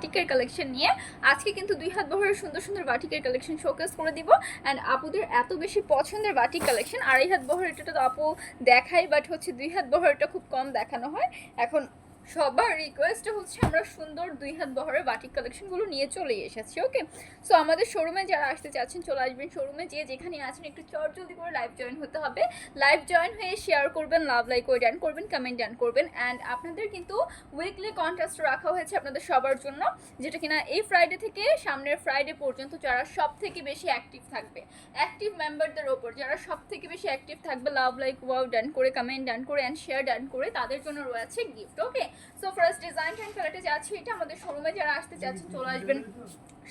বাটিকের কালেকশন নিয়ে আজকে কিন্তু দুই হাত বহরের সুন্দর সুন্দর বাটিকের কালেকশন শোকেস করে দিব। অ্যান্ড আপুদের এত বেশি পছন্দের বাটিক কালেকশন আড়াই হাত বহর, এটা তো আপু দেখাই বাট হচ্ছে দুই হাত বহরটা খুব কম দেখানো হয়। এখন সবার রিকোয়েস্ট হচ্ছে আমরা সুন্দর দুই হাত বহরের বাটিক কালেকশনগুলো নিয়ে চলে এসেছি ওকে সো আমাদের শোরুমে যারা আসতে চাচ্ছেন, চলে আসবেন শোরুমে যে যেখানে আছেন, একটু চট জলদি করে লাইভ জয়েন হতে হবে। লাইভ জয়েন হয়ে শেয়ার করবেন লাভ লাইক করে ডান করবেন কমেন্ট ডান করবেন অ্যান্ড আপনাদের কিন্তু উইকলি কন্টেস্ট রাখা হয়েছে আপনাদের সবার জন্য, যেটা কিনা এই ফ্রাইডে থেকে সামনের ফ্রাইডে পর্যন্ত যারা সব থেকে বেশি অ্যাক্টিভ থাকবে অ্যাক্টিভ মেম্বারদের ওপর, যারা সব থেকে বেশি অ্যাক্টিভ থাকবে লাভ লাইক ওয়াও ডান করে কমেন্ট ডান করে অ্যান্ড শেয়ার ডান করে, তাদের জন্য রয়েছে gift okay so first design and কালারটা যাচ্ছে এটা আমাদের শোরুমে যারা আসতে চাচ্ছেন, চলে আসবেন।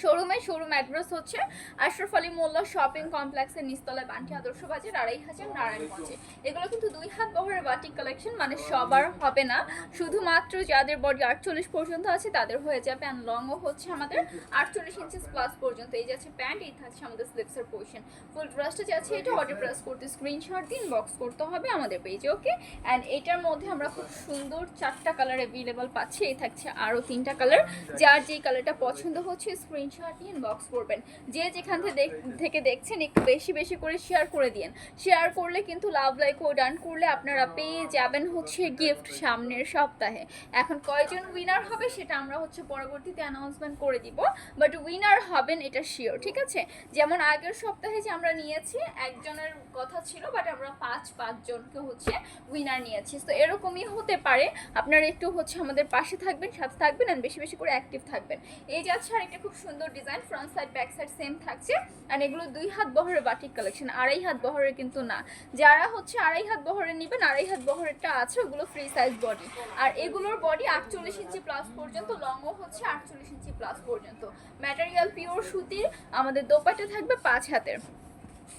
শোরুমে শোরুম অ্যাড্রেস হচ্ছে আশরফ আলী মোল্লা শপিং কমপ্লেক্সের নিচতলায় বান্টি আদর্শ বাজার, আড়াই হাজার নারায়ণগঞ্জে। এগুলো কিন্তু দুই হাত বহরের বাটিক কালেকশন মানে সবার হবে না। শুধুমাত্র যাদের বডি আটচল্লিশ পর্যন্ত আছে, তাদের হয়ে যাবে। অ্যান্ড লংও হচ্ছে আমাদের আটচল্লিশ ইঞ্চিস প্লাস পর্যন্ত। এই যাচ্ছে প্যান্ট এই থাকছে আমাদের স্লিপসের পোর্শন ফুল ড্রেসটা যাচ্ছে এটা অর্ডার প্রেস করতে স্ক্রিনশট দিন বক্স করতে হবে আমাদের পেজে ওকে অ্যান্ড এটার মধ্যে আমরা খুব সুন্দর চারটা কালার অ্যাভেলেবল পাচ্ছি, এই থাকছে আরও তিনটা কালার যার যেই কালারটা পছন্দ হচ্ছে স্ক্রিনশট নিয়ে বক্স করবেন। যে যেখান থেকে দেখছেন, একটু বেশি বেশি করে শেয়ার করে দিন শেয়ার করলে কিন্তু লাভ লাইক ও ডান করলে আপনারা পেয়ে যাবেন হচ্ছে গিফট সামনের সপ্তাহে। এখন কয়জন উইনার হবে সেটা আমরা হচ্ছে পরবর্তীতে অ্যানাউন্সমেন্ট করে দিব। বাট উইনার হবেন এটা শিওর ঠিক আছে? যেমন আগের সপ্তাহে যে আমরা নিয়েছি, একজনের কথা ছিল বাট আমরা পাঁচ পাঁচজনকে হচ্ছে উইনার নিয়েছি। তো এরকমই হতে পারে। আপনারা একটু হচ্ছে আমাদের পাশে থাকবেন, সাথে থাকবেন আর বেশি বেশি করে অ্যাক্টিভ থাকবেন। এই যাচ্ছে আর একটা খুব সুন্দর design front side back side same থাকছে। আর এগুলো দুই হাত বহরের বাটিক কালেকশন আড়াই হাত বহরের কিন্তু না। যারা হচ্ছে আড়াই হাত বহরের নেবেন, আড়াই হাত বহরেরটা আছে, ওগুলো ফ্রি সাইজ বডি আর এগুলোর বডি আটচল্লিশ ইঞ্চি প্লাস পর্যন্ত লংও হচ্ছে আটচল্লিশ ইঞ্চি প্লাস পর্যন্ত। ম্যাটেরিয়াল পিওর সুতির আমাদের দোপাট্টা থাকবে পাঁচ হাতের।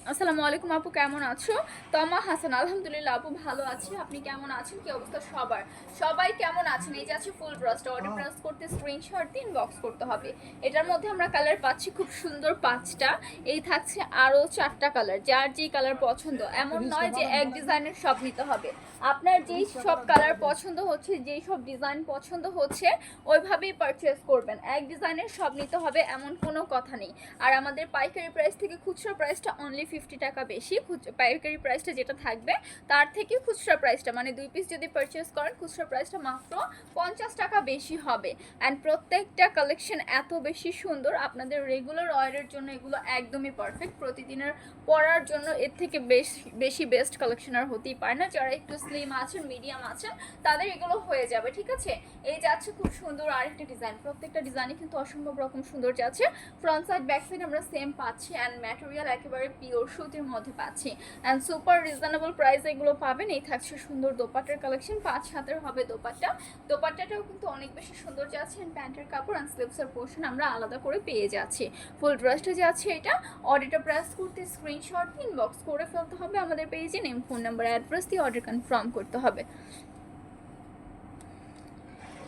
আসসালামু আলাইকুম আপু কেমন আছো? তমা হাসান আলহামদুলিল্লাহ আপু ভালো আছি। আপনি কেমন আছেন? কি অবস্থা সবার? সবাই কেমন আছেন? এই যে আছে ফুল ব্রাশটা অর্ডার প্রেস করতে স্ক্রিনশট দিন বক্স করতে হবে। এটার মধ্যে আমরা কালার পাচ্ছি খুব সুন্দর পাঁচটা। এই থাকছে আরও চারটা কালার যার যেই কালার পছন্দ। এমন নয় যে এক ডিজাইনের সব নিতে হবে। আপনার যেই সব কালার পছন্দ হচ্ছে যেই সব ডিজাইন পছন্দ হচ্ছে ওইভাবেই পারচেস করবেন। এক ডিজাইনের সব নিতে হবে এমন কোনো কথা নেই। আর আমাদের পাইকারি প্রাইস থেকে খুচরা প্রাইসটা অনলি ফিফটি টাকা বেশি পাইকারি প্রাইসটা যেটা থাকবে, তার থেকে খুচরা প্রাইসটা মানে দুই পিস যদি পারচেস করেন, খুচরা প্রাইসটা মাত্র পঞ্চাশ টাকা বেশি হবে। অ্যান্ড প্রত্যেকটা কালেকশন এত বেশি সুন্দর, আপনাদের রেগুলার অয়েলের জন্য এগুলো একদমই পারফেক্ট প্রতিদিনের পরার জন্য এর থেকে বেশ, বেশি বেস্ট কালেকশন আর হতেই পারে না। যারা একটু স্লিম আছেন মিডিয়াম আছেন, তাদের এগুলো হয়ে যাবে, ঠিক আছে? এই যাচ্ছে খুব সুন্দর আরেকটা ডিজাইন প্রত্যেকটা ডিজাইনই কিন্তু অসম্ভব রকম সুন্দর যাচ্ছে। ফ্রন্ট সাইড ব্যাক সাইড আমরা সেম পাচ্ছি। অ্যান্ড ম্যাটেরিয়াল একেবারে পিওর সুতির মধ্যে পাচ্ছি। অ্যান্ড সুপার রিজনেবল প্রাইস এগুলো পাবেন। এই থাকছে সুন্দর দোপাট্টার কালেকশন পাঁচ হাতের হবে দোপাট্টা। দোপাট্টাটাও কিন্তু অনেক বেশি সুন্দর যাচ্ছে। অ্যান্ড প্যান্টের কাপড় অ্যান্ড স্লিপসের পোর্শন আমরা আলাদা করে পেয়ে যাচ্ছি। ফুল ড্রেসটা যাচ্ছে এটা। অর্ডারটা প্রেস করতে স্ক্রিনশট ইনবক্স করে ফেলতে হবে আমাদের পেজে নেম ফোন নাম্বার অ্যাড্রেস দিয়ে অর্ডার কনফার্ম করতে হবে।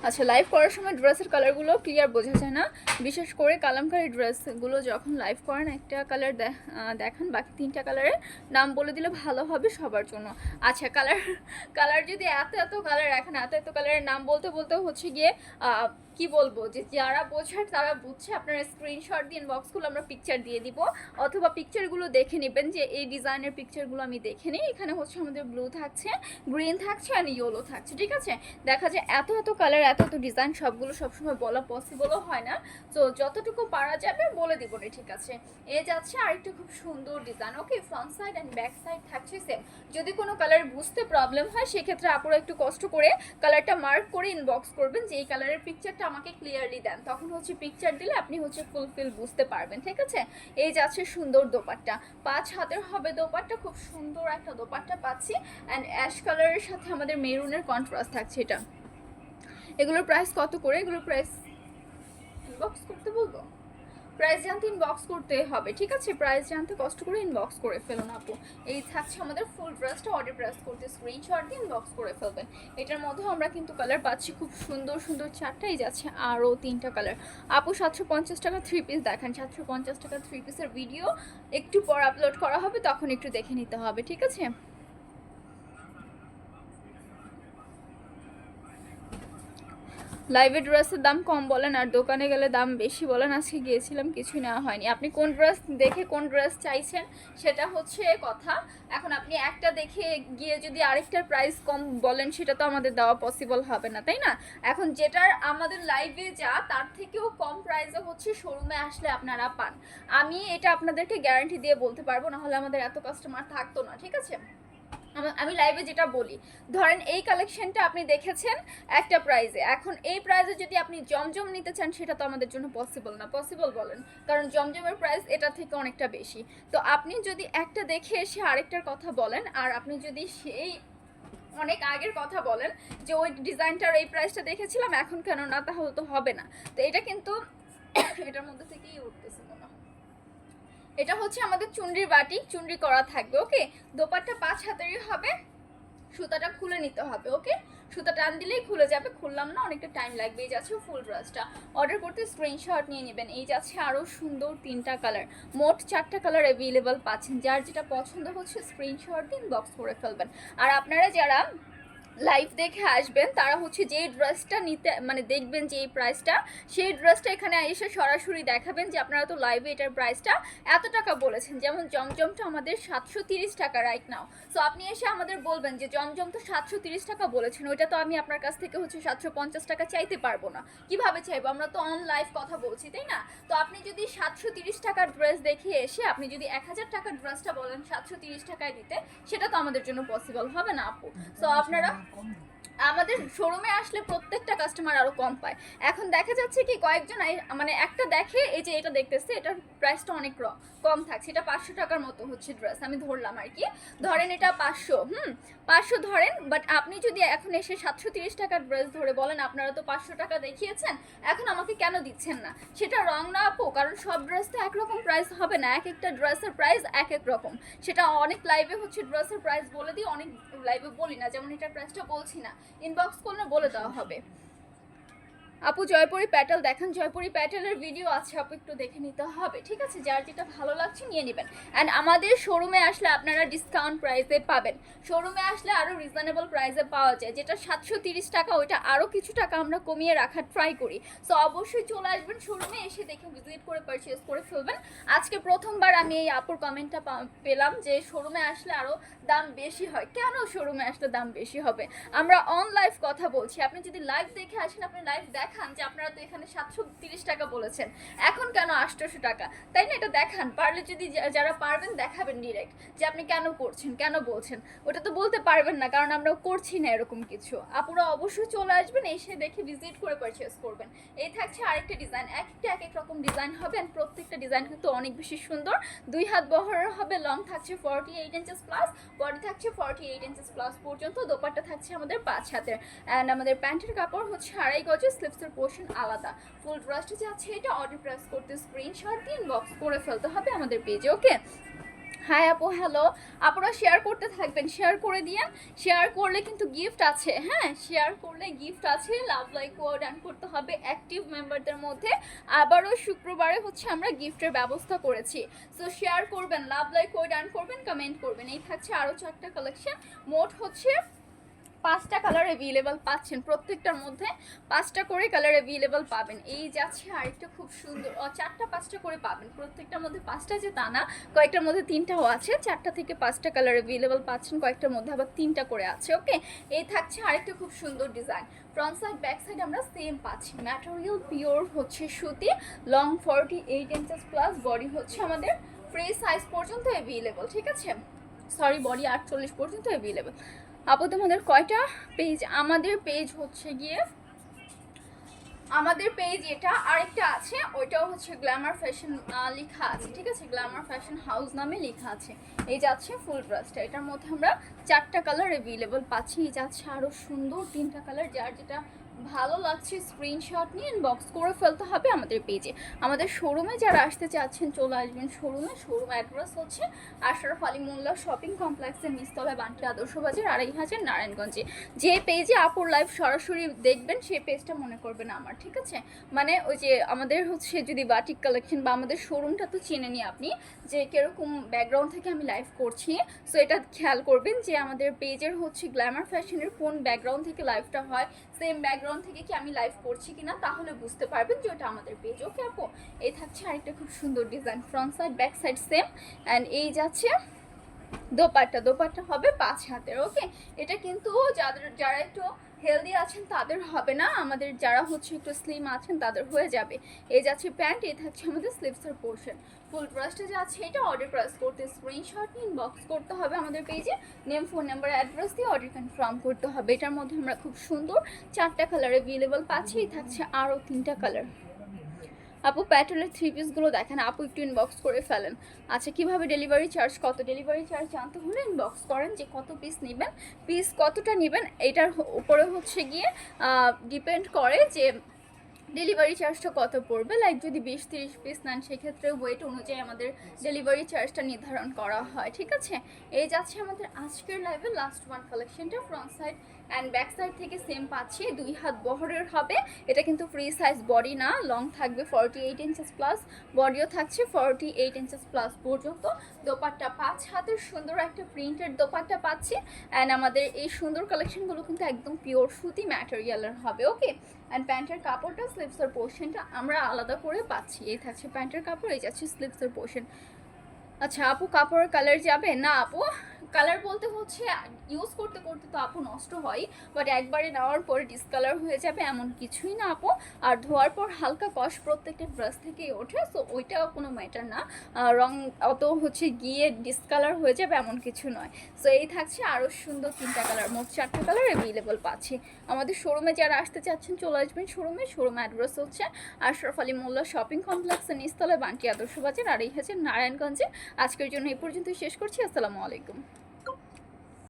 আচ্ছা লাইভ করার সময় ড্রেসের কালারগুলো ক্লিয়ার বোঝা যায় না। বিশেষ করে কালামকারী ড্রেসগুলো যখন লাইভ করেন, একটা কালার দেখান বাকি তিনটা কালারের নাম বলে দিলে ভালো হবে সবার জন্য। আচ্ছা কালার কালার যদি এত এত কালার এখন এত এত কালারের নাম বলতে বলতে হচ্ছে গিয়ে কি বলব যে যারা বোঝার তারা বুঝছে। আপনারা স্ক্রিনশট দিয়ে বক্সগুলো আমরা পিকচার দিয়ে দিব। অথবা পিকচারগুলো দেখে নেবেন যে এই ডিজাইনের পিকচারগুলো আমি দেখে নিই। এখানে হচ্ছে আমাদের ব্লু থাকছে গ্রিন থাকছে আর ইয়েলো থাকছে। ঠিক আছে? দেখা যায় এত এত কালার এত এত ডিজাইন সবগুলো সবসময় বলা পসিবলও হয় না। তো যতটুকু পারা যাবে বলে দিব রে, ঠিক আছে? এ যাচ্ছে আরেকটা খুব সুন্দর design okay front side and back side থাকছে সেম যদি কোনো কালার বুঝতে প্রবলেম হয়, সেক্ষেত্রে আপুরা একটু কষ্ট করে কালারটা মার্ক করে ইনবক্স করবেন যে এই কালারের পিকচারটা আমাকে ক্লিয়ারলি দেন। তখন হচ্ছে পিকচার দিলে আপনি হচ্ছে ফুলফিল বুঝতে পারবেন, ঠিক আছে? এই যাচ্ছে সুন্দর দোপাট্টা। পাঁচ হাতের হবে দোপাট্টা, খুব সুন্দর একটা দোপাট্টা পাচ্ছি। অ্যান্ড অ্যাশ কালারের সাথে আমাদের মেরুনের কন্ট্রাস্ট থাকছে এটা। এগুলোর প্রাইস কত করে? এগুলোর প্রাইস ইনবক্স করতে বলব? প্রাইস জানতে ইনবক্স করতে হবে, ঠিক আছে? প্রাইস জানতে কষ্ট করে ইনবক্স করে ফেলুন আপু। এই থাকছে আমাদের ফুল ড্রেসটা অর্ডার প্রেস করতে স্ক্রিনশট দিয়ে ইনবক্স করে ফেলবেন। এটার মধ্যেও আমরা কিন্তু কালার পাচ্ছি খুব সুন্দর সুন্দর চারটাই যাচ্ছে আরও তিনটা কালার আপু, সাতশো পঞ্চাশ টাকা থ্রি পিস দেখেন। সাতশো পঞ্চাশ টাকা থ্রি পিসের ভিডিও একটু পর আপলোড করা হবে, তখন একটু দেখে নিতে হবে, ঠিক আছে? লাইভে ড্রেসের দাম কম বলেন আর দোকানে গেলে দাম বেশি বলেন, আজকে গিয়েছিলাম, কিছুই নেওয়া হয়নি। আপনি কোন ড্রেস দেখে কোন ড্রেস চাইছেন সেটা হচ্ছে কথা। এখন আপনি একটা দেখে গিয়ে যদি আরেকটার প্রাইস কম বলেন, সেটা তো আমাদের দেওয়া পসিবল হবে না, তাই না? এখন যেটার আমাদের লাইভে যা, তার থেকেও কম প্রাইসে হচ্ছে শোরুমে আসলে আপনারা পান। আমি এটা আপনাদেরকে গ্যারান্টি দিয়ে বলতে পারব, নাহলে আমাদের এত কাস্টমার থাকতো না, ঠিক আছে? আমা- লাইভে যেটা বলি, ধরেন এই কালেকশনটা আপনি দেখেছেন একটা প্রাইজে এখন এই প্রাইজে যদি আপনি জমজম নিতে চান, সেটা তো আমাদের জন্য পসিবল না। পসিবল বলেন, কারণ জমজমের প্রাইস এটা থেকে অনেকটা বেশি। তো আপনি যদি একটা দেখে এসে আরেকটার কথা বলেন, আর আপনি যদি সেই অনেক আগের কথা বলেন যে, ওই ডিজাইনটার এই প্রাইসটা দেখেছিলাম, এখন কেন না, তাহলে তো হবে না। তো এটা কিন্তু এটার মধ্যে থেকেই উঠতেছে। এটা হচ্ছে আমাদের চুনরির বাটি, চুনরি করা থাকবে, ওকে? দোপাট্টা পাঁচ হাতেরই হবে, সুতাটা খুলে নিতে হবে, ওকে? সুতা টান দিলেই খুলে যাবে, খুললাম না, অনেকটা টাইম লাগবে, এই যাচ্ছে ফুল ড্রেসটা অর্ডার করতে স্ক্রিনশট নিয়ে নেবেন, এই যাচ্ছে আরও সুন্দর তিনটা কালার মোট চারটা কালার অ্যাভেলেবল পাচ্ছেন, যার যেটা পছন্দ হচ্ছে স্ক্রিনশট দিন বক্স করে ফেলবেন। আর আপনারা যারা লাইভ দেখে আসবেন। তারা হচ্ছে যে ড্রেসটা নিতে মানে দেখবেন যে এই প্রাইসটা, সেই ড্রেসটা এখানে এসে সরাসরি দেখাবেন যে আপনারা তো লাইভে এটার প্রাইসটা এত টাকা বলেছেন। যেমন জমজমটা আমাদের সাতশো তিরিশ টাকা রাইট নাও সো আপনি এসে আমাদের বলবেন যে জমজম তো সাতশো তিরিশ টাকা বলেছেন, ওইটা তো আমি আপনার কাছ থেকে হচ্ছে সাতশো পঞ্চাশ টাকা চাইতে পারব না। কীভাবে চাইব? আমরা তো অন লাইভ কথা বলছি, তাই না? তো আপনি যদি সাতশো তিরিশ টাকার ড্রেস দেখে এসে, আপনি যদি এক হাজার টাকার ড্রেসটা বলেন সাতশো তিরিশ টাকায় দিতে, সেটা তো আমাদের জন্য পসিবল হবে না আপু? সো আপনারা আমাদের শোরুমে আসলে প্রত্যেকটা কাস্টমার আরও কম পায়। এখন দেখা যাচ্ছে কি কয়েকজন মানে একটা দেখে এই যে এটা দেখতেছে, এটার প্রাইসটা অনেক কম থাকছে। এটা পাঁচশো টাকার মতো হচ্ছে ড্রেস আমি ধরলাম আর কি। ধরেন এটা পাঁচশো, হুম, পাঁচশো ধরেন বাট আপনি যদি এখন এসে সাতশো তিরিশ টাকার ড্রেস ধরে বলেন, আপনারা তো পাঁচশো টাকা দেখিয়েছেন, এখন আমাকে কেন দিচ্ছেন না? সেটা রং না আপু, কারণ সব ড্রেস তো একরকম প্রাইস হবে না। এক একটা ড্রেসের প্রাইস এক এক রকম। সেটা অনেক লাইভে হচ্ছে ড্রেসের প্রাইস বলে দিই, অনেক লাইভে বলি না, যেমন এটার প্রাইসটা বলছি না। ইনবক্স করলে বলে দেওয়া হবে। আপু জয়পুরি প্যাটেল দেখেন, জয়পুরি প্যাটেলের ভিডিও আছে, আপু একটু দেখে নিতে হবে, ঠিক আছে? যার যেটা ভালো লাগছে নিয়ে নেবেন। অ্যান্ড আমাদের শোরুমে আসলে আপনারা ডিসকাউন্ট প্রাইসে পাবেন। শোরুমে আসলে আরও রিজনেবল প্রাইসে পাওয়া যায়, যেটা সাতশো তিরিশ টাকা, ওইটা আরও কিছু টাকা আমরা কমিয়ে রাখার ট্রাই করি। সো অবশ্যই চলে আসবেন শোরুমে এসে দেখে ভিজিট করে পারচেস করে ফেলবেন। আজকে প্রথমবার আমি এই আপুর কমেন্টটা পেলাম যে শোরুমে আসলে আরও দাম বেশি হয়। কেন শোরুমে আসলে দাম বেশি হবে? আমরা অন লাইভ কথা বলছি। আপনি যদি লাইভ দেখে আসেন, আপনি লাইভ দেখান যে আপনারা তো এখানে সাতশো তিরিশ টাকা বলেছেন। এখন কেন আটশোশো টাকা? তাই না? এটা দেখান। পারলে যদি যারা পারবেন দেখাবেন ডিরেক্ট যে আপনি কেন করছেন, কেন বলছেন। ওটা তো বলতে পারবেন না, কারণ আমরা করছি না এরকম কিছু। আপুরা অবশ্যই চলে আসবেন, এসে দেখে ভিজিট করে পারচেস করবেন। এই থাকছে আরেকটা ডিজাইন এক একটা এক এক রকম ডিজাইন হবে and প্রত্যেকটা ডিজাইন কিন্তু অনেক বেশি সুন্দর। দুই হাত বহরের হবে লং থাকছে forty eight inches plus body থাকছে ফর্টি এইট ইঞ্চেস প্লাস পর্যন্ত, দোপাট্টা থাকছে আমাদের পাঁচ হাতের। অ্যান্ড আমাদের প্যান্টের কাপড় হচ্ছে আড়াই গজে স্লিপসের পোর্শন আলাদা। ফুল ড্রেসটা যাচ্ছে এটা অর্ডার প্রেস করতে স্ক্রিনশট দিয়ে বক্স করে ফেলতে হবে আমাদের পেজে ওকে হাই আপু হ্যালো আপনারা শেয়ার করতে থাকবেন শেয়ার করে দিয়ে শেয়ার করলে কিন্তু গিফট আছে হ্যাঁ? শেয়ার করলে গিফট আছে লাভ লাইক কোড ডান করতে হবে অ্যাক্টিভ মেম্বারদের মধ্যে। আবারও শুক্রবারে হচ্ছে আমরা গিফটের ব্যবস্থা করেছি। সো শেয়ার করবেন লাভ লাইক কোড ডান করবেন কমেন্ট করবেন। এই থাকছে আরও চারটা কালেকশন মোট হচ্ছে পাঁচটা কালার অ্যাভেলেবল পাচ্ছেন। প্রত্যেকটার মধ্যে পাঁচটা করে কালার অ্যাভেলেবল পাবেন। এই যাচ্ছে আরেকটা খুব সুন্দর ও, চারটা পাঁচটা করে পাবেন। প্রত্যেকটার মধ্যে পাঁচটা যে তা না কয়েকটার মধ্যে তিনটাও আছে। চারটা থেকে পাঁচটা কালার অ্যাভেলেবল পাচ্ছেন কয়েকটার মধ্যে আবার তিনটা করে আছে ওকে এই থাকছে আরেকটা খুব সুন্দর design front side back side আমরা সেম পাচ্ছি। ম্যাটেরিয়াল পিওর হচ্ছে সুতি long forty eight inches plus body হচ্ছে আমাদের ফ্রি সাইজ পর্যন্ত অ্যাভেলেবল ঠিক আছে? সরি বডি আটচল্লিশ পর্যন্ত অ্যাভেলেবল আপু, তোমাদের কয়টা পেজ আমাদের পেজ হচ্ছে গিয়ে, আমাদের পেজ এটা আরেকটা আছে, ওইটাও হচ্ছে গ্ল্যামার ফ্যাশন লেখা আছে, ঠিক আছে? গ্ল্যামার ফ্যাশন হাউস নামে লেখা আছে। এই যাচ্ছে ফুল ড্রেসটা এটার মধ্যে আমরা চারটা কালার অ্যাভেলেবল পাচ্ছি। এই যাচ্ছে আরও সুন্দর তিনটা কালার যার যেটা ভালো লাগছে স্ক্রিনশট নিয়ে ইনবক্স করে ফেলতে হবে আমাদের পেজে আমাদের শোরুমে যারা আসতে চাচ্ছেন, চলে আসবেন শোরুমে শোরুম অ্যাড্রেস হচ্ছে আশরাফ আলী মোল্লা শপিং কমপ্লেক্সের নিচতলা বান্টি আদর্শ বাজার, আড়াই হাজার নারায়ণগঞ্জে। যে পেজে আপুর লাইভ সরাসরি দেখবেন সেই পেজটা মনে করবেন আমার, ঠিক আছে? মানে ওই যে আমাদের হচ্ছে যদি বাটিক কালেকশন বা আমাদের শোরুমটা তো চিনে নি আপনি, যে কীরকম ব্যাকগ্রাউন্ড থেকে আমি লাইভ করছি। সো এটা খেয়াল করবেন যে আমাদের পেজের হচ্ছে গ্ল্যামার ফ্যাশনের কোন ব্যাকগ্রাউন্ড থেকে লাইভটা হয় সেম ব্যাকগ্রাউন্ড স্যালন থেকে কি আমি লাইভ করছি কিনা তাহলে বুঝতে পারবেন যে ওটা আমাদের পেজ ওকে আপু? এই থাকছে আরেকটা খুব সুন্দর design front side back side same and এই যাচ্ছে দোপাট্টা। দোপাট্টা হবে পাঁচ হাতের। ওকে এটা কিন্তু যাদের যারা একটু হেলদি আছেন তাদের হবে না। আমাদের যারা হচ্ছে একটু স্লিম আছেন তাদের হয়ে যাবে। এই যাচ্ছে প্যান্ট, এই থাকছে আমাদের স্লিভসের পোর্শন ফুল ব্রাশটা যে আছে এটা অর্ডার প্রাস করতে স্ক্রিনশট ইনবক্স করতে হবে আমাদের পেজে নেম ফোন নাম্বার অ্যাড্রেস দিয়ে অর্ডার কনফার্ম করতে হবে। এটার মধ্যে আমরা খুব সুন্দর চারটা কালার অ্যাভেলেবল পাচ্ছি। থাকছে আরও তিনটা কালার আপু প্যাটার্নের থ্রি পিসগুলো দেখেন, আপু একটু ইনবক্স করে ফেলেন। আচ্ছা কীভাবে ডেলিভারি চার্জ কত ডেলিভারি চার্জ জানতে হলে ইনবক্স করেন যে কত পিস নেবেন পিস কতটা নেবেন, এটার উপরে হচ্ছে গিয়ে ডিপেন্ড করে যে ডেলিভারি চার্জটা কত পড়বে। লাইক যদি বিশ, তিরিশ পিস নেন, সেক্ষেত্রে ওয়েট অনুযায়ী আমাদের ডেলিভারি চার্জটা নির্ধারণ করা হয়, ঠিক আছে? এই যাচ্ছে আমাদের আজকের লাইভে লাস্ট ওয়ান কালেকশনটা front side and back side থেকে সেম পাচ্ছি, দুই হাত বহরের হবে। এটা কিন্তু ফ্রি সাইজ বডি না লং থাকবে ফর্টি এইট ইঞ্চেস প্লাস বডিও থাকছে ফর্টি এইট ইঞ্চেস প্লাস পর্যন্ত। দোপাট্টা পাঁচ হাতের সুন্দর একটা প্রিন্টেড দোপাট্টা পাচ্ছি। অ্যান্ড আমাদের এই সুন্দর কালেকশনগুলো কিন্তু একদম পিওর সুতি ম্যাটেরিয়ালের হবে ওকে অ্যান্ড প্যান্টের কাপড়টা স্লিভসের পোর্শনটা আমরা আলাদা করে পাচ্ছি। এই থাকছে প্যান্টের কাপড়, এই যাচ্ছে স্লিভসের পোর্শন আচ্ছা আপু, কাপড়ের কালার যাবে? না, আপু। কালার বলতে হচ্ছে ইউজ করতে করতে তো আপু নষ্ট হয় বাট একবারে নেওয়ার পরে ডিসকালার হয়ে যাবে এমন কিছুই না আপু। আর ধোয়ার পর হালকা কষ প্রত্যেকটা ব্রাশ থেকেই ওঠে সো ওইটাও কোনো ম্যাটার না। রং অত হচ্ছে গিয়ে ডিসকালার হয়ে যাবে এমন কিছু নয়। সো এই থাকছে আরও সুন্দর তিনটা কালার মোট চারটা কালার অ্যাভেলেবল পাচ্ছি। আমাদের শোরুমে যারা আসতে চাচ্ছেন, চলে আসবেন শোরুমে শোরুম অ্যাড্রেস হচ্ছে আশরাফ আলী মোল্লা শপিং কমপ্লেক্সের নিস্তলে বান্টি আদর্শ বাজার, আর এই হচ্ছে নারায়ণগঞ্জে। আজকের জন্য এই পর্যন্ত শেষ করছি, আসসালামু আলাইকুম।